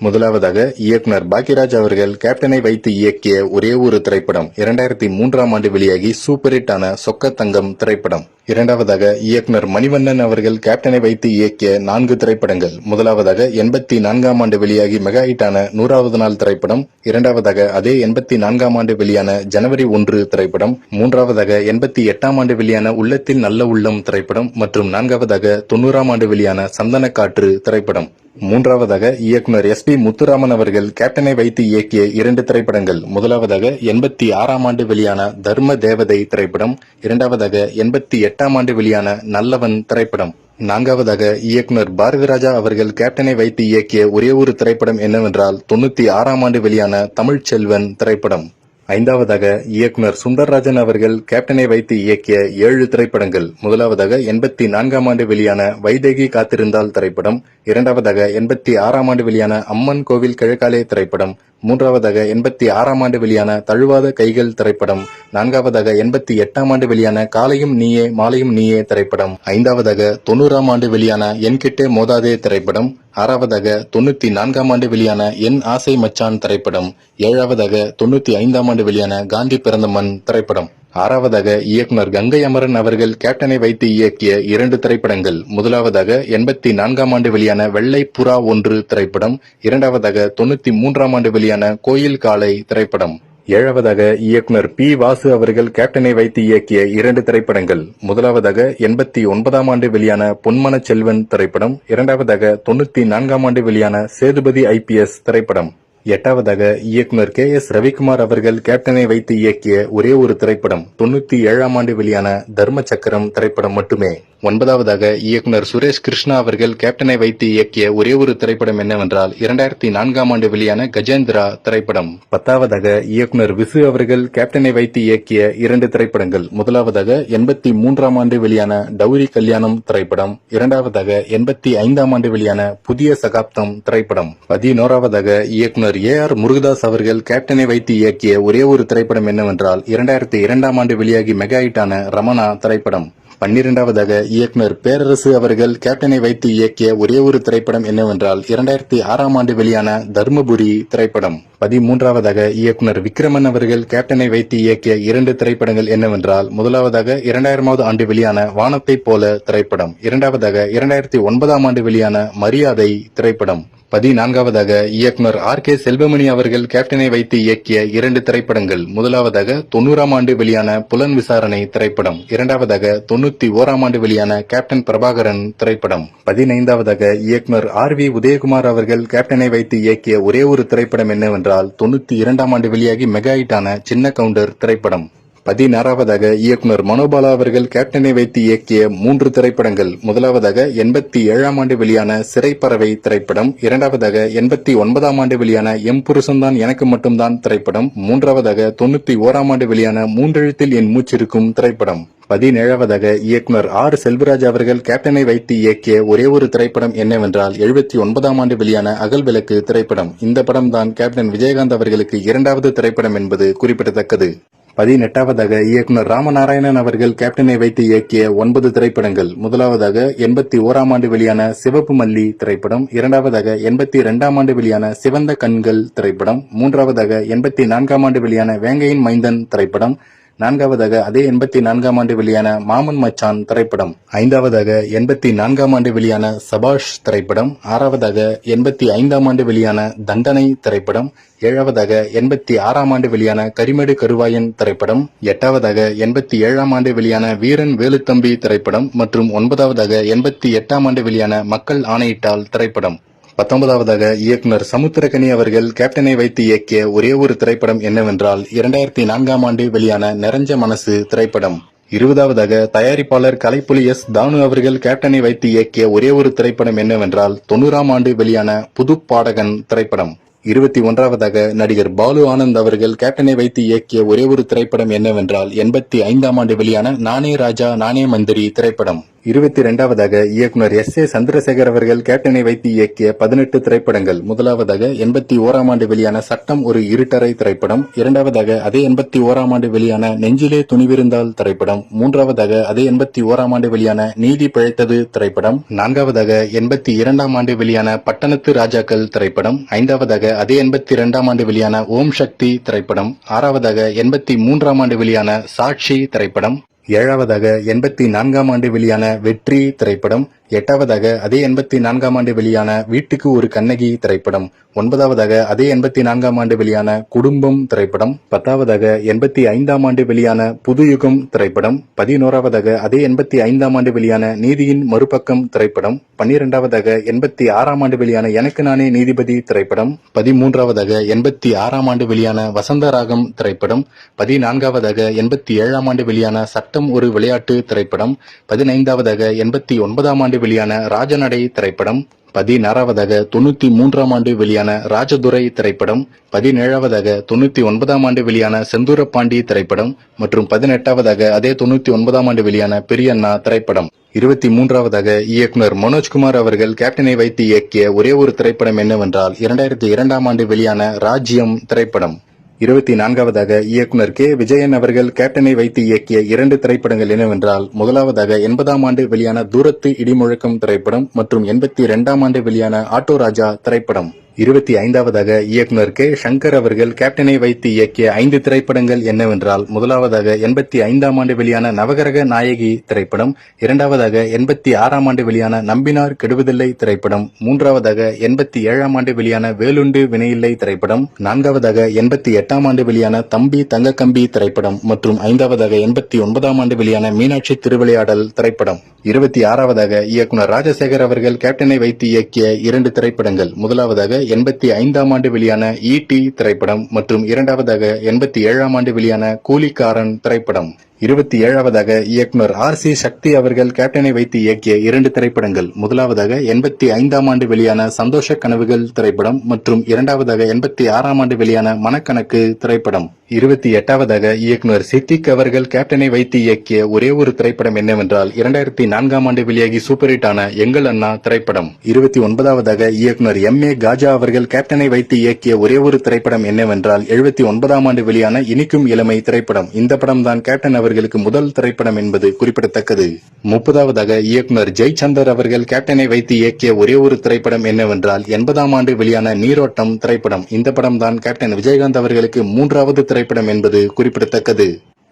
முதலாவதாக இயக்குனர் பாக்யராஜ் அவர்கள் கேப்டனை வைத்து இயக்கிய ஒரே ஒரு திரைப்படம் இரண்டாயிரத்தி மூன்றாம் ஆண்டு வெளியாகி சூப்பர் ஹிட் ஆன சொக்க தங்கம் திரைப்படம். இரண்டாவதாக இயக்குனர் மணிவண்ணன் அவர்கள் கேப்டனை வைத்து இயக்கிய நான்கு திரைப்படங்கள். முதலாவதாக எண்பத்தி நான்காம் ஆண்டு வெளியாகி மெகா ஹிட்டான நூறாவது நாள் திரைப்படம். இரண்டாவதாக அதே எண்பத்தி நான்காம் ஆண்டு வெளியான ஜனவரி ஒன்று திரைப்படம். மூன்றாவதாக எண்பத்தி எட்டாம் ஆண்டு வெளியான உள்ளத்தில் நல்ல உள்ளம் திரைப்படம். மற்றும் நான்காவதாக தொண்ணூறாம் ஆண்டு வெளியான சந்தன காற்று திரைப்படம். மூன்றாவதாக இயக்குனர் எஸ் பி முத்துராமன் அவர்கள் கேப்டனை வைத்து இயக்கிய இரண்டு திரைப்படங்கள். முதலாவதாக எண்பத்தி ஆறாம் ஆண்டு வெளியான தர்ம தேவதை திரைப்படம். இரண்டாவதாக எண்பத்தி எட்டு எட்டாம் ஆண்டு வெளியான நல்லவன் திரைப்படம். நான்காவதாக இயக்குனர் பாரதிராஜா அவர்கள் கேப்டனை வைத்து இயக்கிய ஒரே ஒரு திரைப்படம் என்னவென்றால் தொண்ணூத்தி ஆறாம் ஆண்டு வெளியான தமிழ் செல்வன் திரைப்படம். ஐந்தாவதாக இயக்குனர் சுந்தர்ராஜன் அவர்கள் கேப்டனை வைத்து இயக்கிய ஏழு திரைப்படங்கள். முதலாவதாக எண்பத்தி நான்காம் ஆண்டு வெளியான வைதேகி காத்திருந்தால் திரைப்படம். இரண்டாவதாக எண்பத்தி ஆறாம் ஆண்டு வெளியான அம்மன் கோவில் கிழக்காலே திரைப்படம். மூன்றாவதாக எண்பத்தி ஆறாம் ஆண்டு வெளியான தழுவாத கைகள் திரைப்படம். நான்காவதாக எண்பத்தி எட்டாம் ஆண்டு வெளியான காலையும் நீயே மாலையும் நீயே திரைப்படம். ஐந்தாவதாக தொண்ணூறாம் ஆண்டு வெளியான என் கிட்டே மோதாதே திரைப்படம். ஆறாவதாக தொண்ணூத்தி நான்காம் ஆண்டு வெளியான என் ஆசை மச்சான் திரைப்படம். ஏழாவதாக தொண்ணூத்தி ஐந்தாம் ஆண்டு வெளியான காந்தி பிறந்த மண் திரைப்படம். ஆறாவதாக இயக்குனர் கங்கை அமரன் அவர்கள் கேப்டனை வைத்து இயக்கிய இரண்டு திரைப்படங்கள். முதலாவதாக எண்பத்தி நான்காம் ஆண்டு வெளியான வெள்ளை புறா ஒன்று திரைப்படம். இரண்டாவதாக தொண்ணூத்தி மூன்றாம் ஆண்டு வெளியான கோயில் காலை திரைப்படம். ஏழாவதாக இயக்குனர் பி வாசு அவர்கள் கேப்டனை வைத்து இயக்கிய இரண்டு திரைப்படங்கள். முதலாவதாக எண்பத்தி ஒன்பதாம் ஆண்டு வெளியான பொன்மன செல்வன் திரைப்படம். இரண்டாவதாக தொண்ணூத்தி நான்காம் ஆண்டு வெளியான சேதுபதி ஐபிஎஸ் திரைப்படம். எட்டாவதாக இயக்குனர் கே எஸ் ரவிக்குமார் அவர்கள் கேப்டனை வைத்து இயக்கிய ஒரே ஒரு திரைப்படம் தொண்ணூத்தி ஏழாம் ஆண்டு வெளியான தர்ம சக்கரம் திரைப்படம் மட்டுமே. ஒன்பதாவதாக இயக்குனர் சுரேஷ் கிருஷ்ணா அவர்கள் கேப்டனை வைத்து இயக்கிய ஒரே ஒரு திரைப்படம் என்னவென்றால் இரண்டாயிரத்தி நான்காம் ஆண்டு வெளியான கஜேந்திரா திரைப்படம். பத்தாவதாக இயக்குனர் விசு அவர்கள் கேப்டனை வைத்து இயக்கிய இரண்டு திரைப்படங்கள் முதலாவதாக எண்பத்தி மூன்றாம் ஆண்டு வெளியான டௌரி கல்யாணம் திரைப்படம் இரண்டாவதாக எண்பத்தி ஐந்தாம் ஆண்டு வெளியான புதிய சகாப்தம் திரைப்படம். பதினோராவதாக இயக்குனர் ஏ ஆர் முருகதாஸ் அவர்கள் கேப்டனை வைத்து இயக்கிய ஒரே ஒரு திரைப்படம் என்னவென்றால் இரண்டாயிரத்தி இரண்டாம் ஆண்டு வெளியாகி மெகா ஹிட்டான ரமணா திரைப்படம். பன்னிரெண்டாவதாக இயக்குனர் பேரரசு அவர்கள் கேப்டனை வைத்து இயக்கிய ஒரே ஒரு திரைப்படம் என்னவென்றால் இரண்டாயிரத்தி ஆறாம் ஆண்டு வெளியான தர்மபுரி திரைப்படம். பதிமூன்றாவதாக இயக்குனர் விக்ரமன் அவர்கள் கேப்டனை வைத்து இயக்கிய இரண்டு திரைப்படங்கள் என்னவென்றால் முதலாவதாக இரண்டாயிரமாவது ஆண்டு வெளியான வானத்தை போல திரைப்படம். இரண்டாவதாக இரண்டாயிரத்தி ஒன்பதாம் ஆண்டு வெளியான மரியாதை திரைப்படம். பதினான்காவதாக இயக்குனர் ஆர் கே செல்வமணி அவர்கள் கேப்டனை வைத்து இயக்கிய இரண்டு திரைப்படங்கள். முதலாவதாக தொண்ணூறாம் ஆண்டு வெளியான புலன் விசாரணை திரைப்படம். இரண்டாவதாக தொண்ணூத்தி ஓராம் ஆண்டு வெளியான கேப்டன் பிரபாகரன் திரைப்படம். பதினைந்தாவதாக இயக்குனர் ஆர் வி உதயகுமார் அவர்கள் கேப்டனை வைத்து இயக்கிய ஒரே ஒரு திரைப்படம் என்னவென்றால் தொண்ணூத்தி இரண்டாம் ஆண்டு வெளியாகி மெகா ஹிட்டான சின்ன கவுண்டர் திரைப்படம். பதினாறாவதாக இயக்குனர் மனோபாலா அவர்கள் கேப்டனை வைத்து இயக்கிய மூன்று திரைப்படங்கள். முதலாவதாக எண்பத்தி ஏழாம் ஆண்டு வெளியான சிறைப்பறவை திரைப்படம். இரண்டாவதாக எண்பத்தி ஒன்பதாம் ஆண்டு வெளியான எம் புருஷன்தான் எனக்கு மட்டும்தான் திரைப்படம். மூன்றாவதாக தொண்ணூத்தி ஓராம் ஆண்டு வெளியான மூன்றெழுத்தில் என் மூச்சிருக்கும் திரைப்படம். பதினேழாவதாக இயக்குனர் ஆர். செல்வராஜ் அவர்கள் கேப்டனை வைத்து இயக்கிய ஒரே ஒரு திரைப்படம் என்னவென்றால் எழுபத்தி ஒன்பதாம் ஆண்டு வெளியான அகல் விளக்கு திரைப்படம். இந்த படம் தான் கேப்டன் விஜயகாந்த் அவர்களுக்கு இரண்டாவது திரைப்படம் என்பது குறிப்பிடத்தக்கது. பதினெட்டாவதாக இயக்குனர் ராமநாராயணன் அவர்கள் கேப்டனை வைத்து இயக்கிய ஒன்பது திரைப்படங்கள். முதலாவதாக எண்பத்தி ஓராம் ஆண்டு வெளியான சிவப்பு மல்லி திரைப்படம் இரண்டாவதாக எண்பத்தி இரண்டாம் ஆண்டு வெளியான சிவந்த கண்கள் திரைப்படம் மூன்றாவதாக எண்பத்தி நான்காம் ஆண்டு வெளியான வேங்கையின் மைந்தன் திரைப்படம் நான்காவதாக அதே எண்பத்தி நான்காம் ஆண்டு வெளியான மாமன் மச்சான் திரைப்படம். ஐந்தாவதாக எண்பத்தி நான்காம் ஆண்டு வெளியான சபாஷ் திரைப்படம். ஆறாவதாக எண்பத்தி ஐந்தாம் ஆண்டு வெளியான தண்டனை திரைப்படம். ஏழாவதாக எண்பத்தி ஆறாம் ஆண்டு வெளியான கரிமேடு கருவாயன் திரைப்படம். எட்டாவதாக எண்பத்தி ஏழாம் ஆண்டு வெளியான வீரன் வேலுத்தம்பி திரைப்படம். மற்றும் ஒன்பதாவதாக எண்பத்தி எட்டாம் ஆண்டு வெளியான மக்கள் ஆணையிட்டால் திரைப்படம். பத்தொன்பதாவதாக இயக்குனர் சமுத்திரகனி அவர்கள் கேப்டனை வைத்து இயக்கிய ஒரே ஒரு திரைப்படம் என்னவென்றால் இரண்டாயிரத்தி நான்காம் ஆண்டு வெளியான நிறைஞ்ச மனசு திரைப்படம். இருபதாவதாக தயாரிப்பாளர் கலைப்புலி எஸ் தானு அவர்கள் கேப்டனை வைத்து இயக்கிய ஒரே ஒரு திரைப்படம் என்னவென்றால் தொண்ணூறாம் ஆண்டு வெளியான புது பாடகன் திரைப்படம். இருபத்தி ஒன்றாவதாக நடிகர் பாலு ஆனந்த் அவர்கள் கேப்டனை வைத்து இயக்கிய ஒரே ஒரு திரைப்படம் என்னவென்றால் எண்பத்தி ஐந்தாம் ஆண்டு வெளியான நானே ராஜா நானே மந்திரி திரைப்படம். இருபத்தி இரண்டாவதாக இயக்குனர் எஸ் ஏ சந்திரசேகர் அவர்கள் கேப்டனை வைத்து இயக்கிய பதினெட்டு திரைப்படங்கள். முதலாவதாக எண்பத்தி ஓராம் ஆண்டு வெளியான சட்டம் ஒரு இருட்டரை திரைப்படம். இரண்டாவதாக அதே எண்பத்தி ஓராம் ஆண்டு வெளியான நெஞ்சிலே துணிவிருந்தால் திரைப்படம். மூன்றாவதாக அதே எண்பத்தி ஓராம் ஆண்டு வெளியான நீதி பிழைத்தது திரைப்படம். நான்காவதாக எண்பத்தி இரண்டாம் ஆண்டு வெளியான பட்டணத்து ராஜாக்கள் திரைப்படம். ஐந்தாவதாக அதே எண்பத்தி இரண்டாம் ஆண்டு வெளியான ஓம் சக்தி திரைப்படம். ஆறாவதாக எண்பத்தி மூன்றாம் ஆண்டு வெளியான சாட்சி திரைப்படம். ஏழாவதாக எண்பத்தி நான்காம் ஆண்டு வெளியான வெற்றி திரைப்படம் எட்டாவதாக அதே எண்பத்தி நான்காம் ஆண்டு வெளியான வீட்டுக்கு ஒரு கண்ணகி திரைப்படம். ஒன்பதாவதாக அதே எண்பத்தி நான்காம் ஆண்டு வெளியான குடும்பம் திரைப்படம். பத்தாவதாக எண்பத்தி ஐந்தாம் ஆண்டு வெளியான புது யுகம் திரைப்படம். பதினோராவதாக அதே எண்பத்தி ஐந்தாம் ஆண்டு வெளியான நீதியின் மறுபக்கம் திரைப்படம். பன்னிரெண்டாவதாக எண்பத்தி ஆறாம் ஆண்டு வெளியான எனக்கு நானே நீதிபதி திரைப்படம். பதிமூன்றாவதாக எண்பத்தி ஆறாம் ஆண்டு வெளியான வசந்த ராகம் திரைப்படம். பதினான்காவதாக எண்பத்தி ஏழாம் ஆண்டு வெளியான சட்டம் ஒரு விளையாட்டு திரைப்படம். பதினைந்தாவதாக எண்பத்தி ஒன்பதாம் ஆண்டு வெளியான ராஜநடை திரைப்படம் பதினாறாவதாக தொண்ணூத்தி மூன்றாம் ஆண்டு வெளியான ராஜதுரை திரைப்படம் பதினேழாவதாக தொண்ணூத்தி ஒன்பதாம் ஆண்டு வெளியான செந்தூரப்பாண்டி திரைப்படம் மற்றும் பதினெட்டாவதாக அதே தொண்ணூத்தி ஒன்பதாம் ஆண்டு வெளியான பெரியண்ணா திரைப்படம். இருபத்தி மூன்றாவதாக இயக்குனர் மனோஜ்குமார் அவர்கள் கேப்டனை வைத்து இயக்கிய ஒரே ஒரு திரைப்படம் என்னவென்றால் இரண்டாயிரத்தி இரண்டாம் ஆண்டு வெளியான ராஜ்யம் திரைப்படம். இருபத்தி நான்காவதாக இயக்குனர் கே. விஜயன் அவர்கள் கேப்டனை வைத்து இயக்கிய இரண்டு திரைப்படங்கள் என்னவென்றால் முதலாவதாக எண்பதாம் ஆண்டு வெளியான தூரத்து இடிமுழக்கம் திரைப்படம் மற்றும் எண்பத்தி இரண்டாம் ஆண்டு வெளியான ஆட்டோ ராஜா திரைப்படம். இருபத்தி ஐந்தாவதாக இயக்குநர் கே. சங்கர் அவர்கள் கேப்டனை வைத்து இயக்கிய ஐந்து திரைப்படங்கள் என்னவென்றால் முதலாவதாக எண்பத்தி ஐந்தாம் ஆண்டு வெளியான நவகரக நாயகி திரைப்படம் இரண்டாவதாக எண்பத்தி ஆறாம் ஆண்டு வெளியான நம்பினார் கெடுவதில்லை திரைப்படம் மூன்றாவதாக எண்பத்தி ஏழாம் ஆண்டு வெளியான வேலுண்டு வினையில்லை திரைப்படம் நான்காவதாக எண்பத்தி எட்டாம் ஆண்டு வெளியான தம்பி தங்கக்கம்பி திரைப்படம் மற்றும் ஐந்தாவதாக எண்பத்தி ஒன்பதாம் ஆண்டு வெளியான மீனாட்சி திருவிளையாடல் திரைப்படம். இருபத்தி ஆறாவதாக இயக்குனர் ராஜசேகர் அவர்கள் கேப்டனை வைத்து இயக்கிய இரண்டு திரைப்படங்கள் முதலாவதாக எண்பத்தி ஐந்தாம் ஆண்டு வெளியான ஈடி திரைப்படம் மற்றும் இரண்டாவதாக எண்பத்தி ஏழாம் ஆண்டு வெளியான கூலிக்காரன் திரைப்படம். இருபத்தி ஏழாவதாக இயக்குனர் ஆர் சி சக்தி அவர்கள் கேப்டனை வைத்து இயக்கிய இரண்டு திரைப்படங்கள். முதலாவதாக எண்பத்தி ஐந்தாம் ஆண்டு வெளியான சந்தோஷ கனவுகள் திரைப்படம் மற்றும் இரண்டாவதாக எண்பத்தி ஆறாம் ஆண்டு வெளியான மனக்கணக்கு திரைப்படம். இருபத்தி எட்டாவதாக இயக்குனர் சித்திக் அவர்கள் கேப்டனை வைத்து இயக்கிய ஒரே ஒரு திரைப்படம் என்னவென்றால் இரண்டாயிரத்தி நான்காம் ஆண்டு வெளியாகி சூப்பர் ஹிட் ஆன எங்கள் அண்ணா திரைப்படம். இருபத்தி ஒன்பதாவதாக இயக்குனர் எம் ஏ காஜா அவர்கள் கேப்டனை வைத்து இயக்கிய ஒரே ஒரு திரைப்படம் என்னவென்றால் எழுபத்தி ஒன்பதாம் ஆண்டு வெளியான இனிக்கும் இளமை திரைப்படம். இந்த படம் தான் கேப்டன் அவர்களுக்கு முதல் திரைப்படம் என்பது குறிப்பிடத்தக்கது. முப்பதாவதாக இயக்குனர் ஜெய்சந்தர் அவர்கள் கேப்டனை வைத்து இயக்கிய ஒரே ஒரு திரைப்படம் என்னவென்றால் எண்பதாம் ஆண்டு வெளியான நீரோட்டம் திரைப்படம். இந்த படம் தான் கேப்டன் விஜயகாந்த் அவர்களுக்கு மூன்றாவது திரைப்படம் என்பது குறிப்பிடத்தக்கது.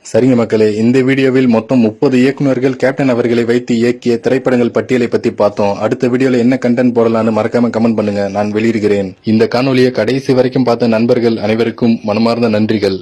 சரிங்க மக்களே இந்த வீடியோவில் மொத்தம் முப்பது இயக்குனர்கள் கேப்டன் அவர்களை வைத்து இயக்கிய திரைப்படங்கள் பட்டியலை பத்தி பார்த்தோம். அடுத்த வீடியோல என்ன கண்டென்ட் போடலாம்னு மறக்காம கமெண்ட் பண்ணுங்க. நான் வெளியிடுகிறேன். இந்த காணொலியை கடைசி வரைக்கும் பார்த்த நண்பர்கள் அனைவருக்கும் மனமார்ந்த நன்றிகள்.